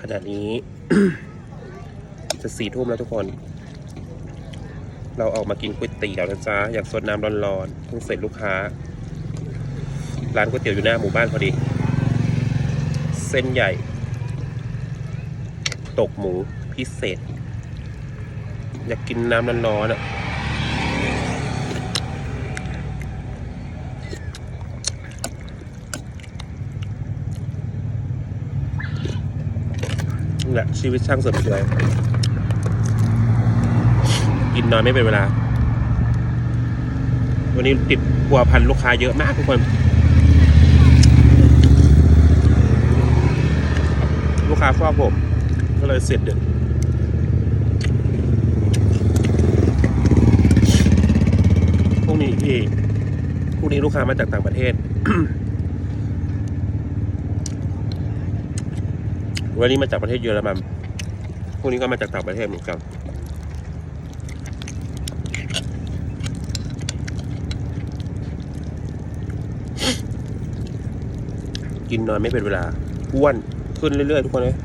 ขณะนี้ จะสี่ทุ่มแล้วทุกคน เราออกมากินก๋วยเตี๋ยวนะจ๊ะอยากสดน้ำร้อนๆเพิ่งเสร็จลูกค้า ร้านก๋วยเตี๋ยวอยู่หน้าหมู่บ้านพอดี เส้นใหญ่ ตกหมูพิเศษ อยากกินน้ำร้อนๆอะ แหละชีวิตช่างเสริมสวยกินนอนไม่เป็นเวลา วันนี้ติดพัวพันลูกค้าเยอะมากทุกคน ลูกค้าฟอกผม ก็เลยเสร็จเด็ดพวกนี้พี่พวกนี้ลูกค้ามาจากต่างประเทศ วันนี้มาจากประเทศเยอรมันพวกนี้ก็มาจากต่างประเทศเหมือนกันกินนอนไม่เป็นเวลาอ้วนขึ้นเรื่อยๆทุกคนเลย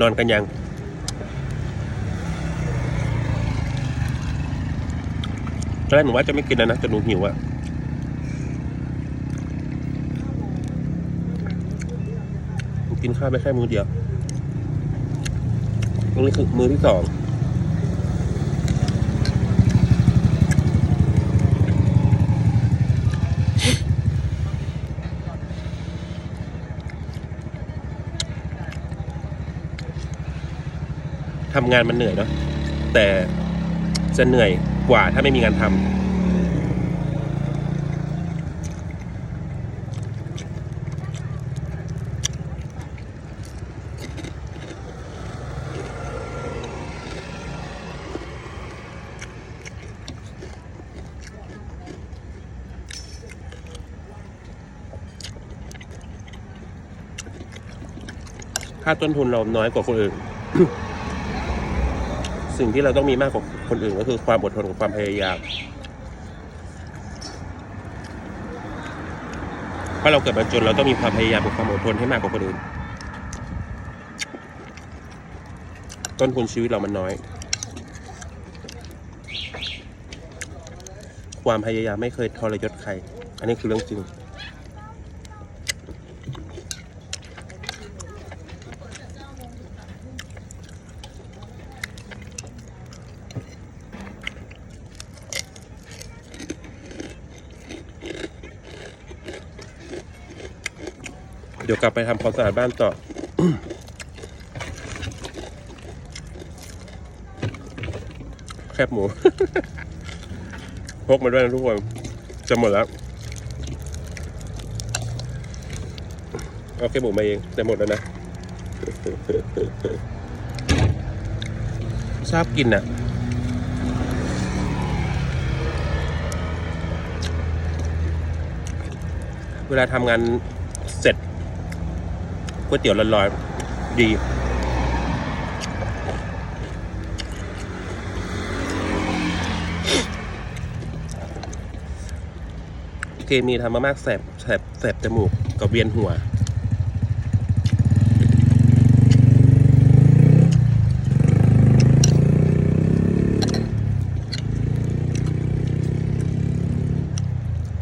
นอนกันยัง ตอนแรกหนูว่าจะไม่กินแล้วนะแต่หนูหิวอะหนู กินข้าวไปแค่มือเดียวตรงนี้คือมือที่สองทำงานมันเหนื่อยเนาะแต่จะเหนื่อยกว่าถ้าไม่มีงานทำ ค่าต้นทุนเราน้อยกว่าคนอื่น สิ่งที่เราต้องมีมากกว่าคนอื่นก็คือความอดทนกับความพยายามเพราะเราเกิดมาจนเราต้องมีความพยายามกับความอดทนให้มากกว่าคนอื่น ต้นทุนชีวิตเรามันน้อย ความพยายามไม่เคยทรยศใคร อันนี้คือเรื่องจริง เดี๋ยวกลับไปทำความสะอาดบ้านต่อแคบหมู พกมาด้วยนะทุกคน จะหมดแล้ว เอาแคบหมูมาเองจะหมดแล้วนะ ชอบกินอะเวลาทำงานเสร็จ ก๋วยเตี๋ยวร้อนๆ ดี เคมีทำมามากแสบแสบแสบจมูกกับเวียนหัว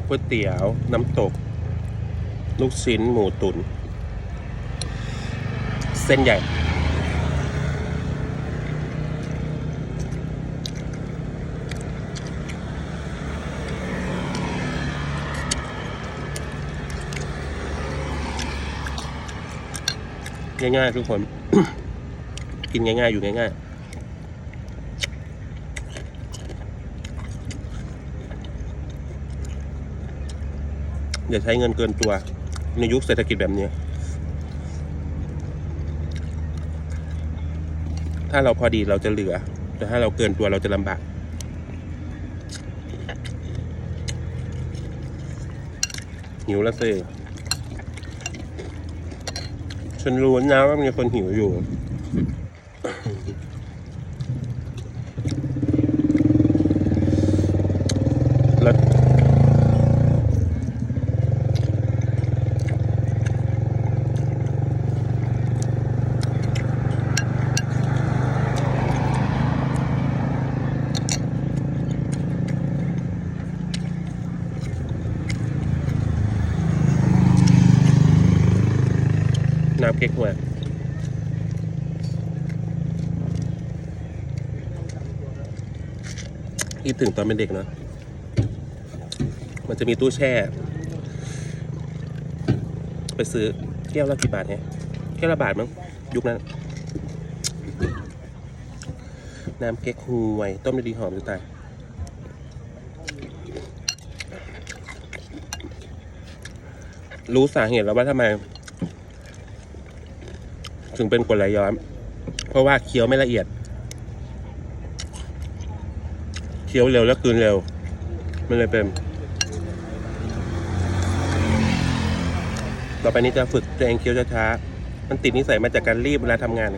ก๋วยเตี๋ยว น้ำตก ลูกชิ้น หมูตุน เส้นใหญ่ง่ายๆทุกคน กินง่ายๆ อยู่ง่ายๆอย่าใช้เงินเกินตัว ในยุคเศรษฐกิจแบบนี้ ถ้าเราพอดีเราจะเหลือ แต่ถ้าเราเกินตัวเราจะลำบากหิวแล้วสิฉันรู้นะว่ามีคนหิวอยู่ น้ำเก๊กฮวยคิดถึงตอนเป็นเด็กเนอะมันจะมีตู้แช่ ไปซื้อแก้วละกี่บาทเนี่ยแก้วละบาทมั้งยุคนั้น น้ำเก๊กฮวยต้มดีหอมจะตายรู้สาเหตุแล้วว่าทำไม ถึงเป็นกรดไหลย้อน เพราะว่าเคี้ยวไม่ละเอียด เคี้ยวเร็วแล้วกลืนเร็ว มันเลยเป็น ต่อไปนี้จะฝึกตัวเองเคี้ยวช้าๆมันติดนิสัยมาจากการรีบเวลาทำงาน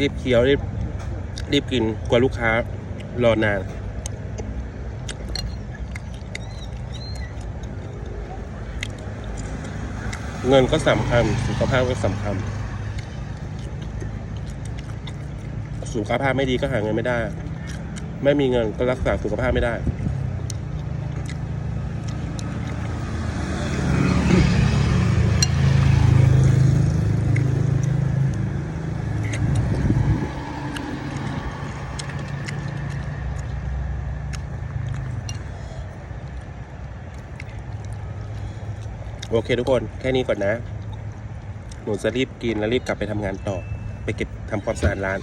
รีบเคี้ยวรีบรีบกินกลัวลูกค้ารอนาน เงินก็สำคัญ สุขภาพก็สำคัญ สุขภาพไม่ดีก็หาเงินไม่ได้ ไม่มีเงินก็รักษาสุขภาพไม่ได้ โอเคทุกคนแค่นี้ก่อนนะ หนูจะรีบกินแล้วรีบกลับไปทำงานต่อ ไปเก็บทำความสะอาดร้าน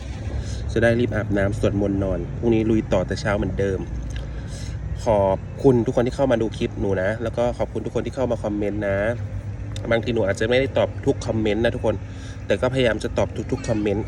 จะได้รีบอาบน้ำสวดมนต์นอนพรุ่งนี้ลุยต่อแต่เช้าเหมือนเดิม ขอบคุณทุกคนที่เข้ามาดูคลิปหนูนะ แล้วก็ขอบคุณทุกคนที่เข้ามาคอมเมนต์นะ บางทีหนูอาจจะไม่ได้ตอบทุกคอมเมนต์นะทุกคน แต่ก็พยายามจะตอบทุกๆคอมเมนต์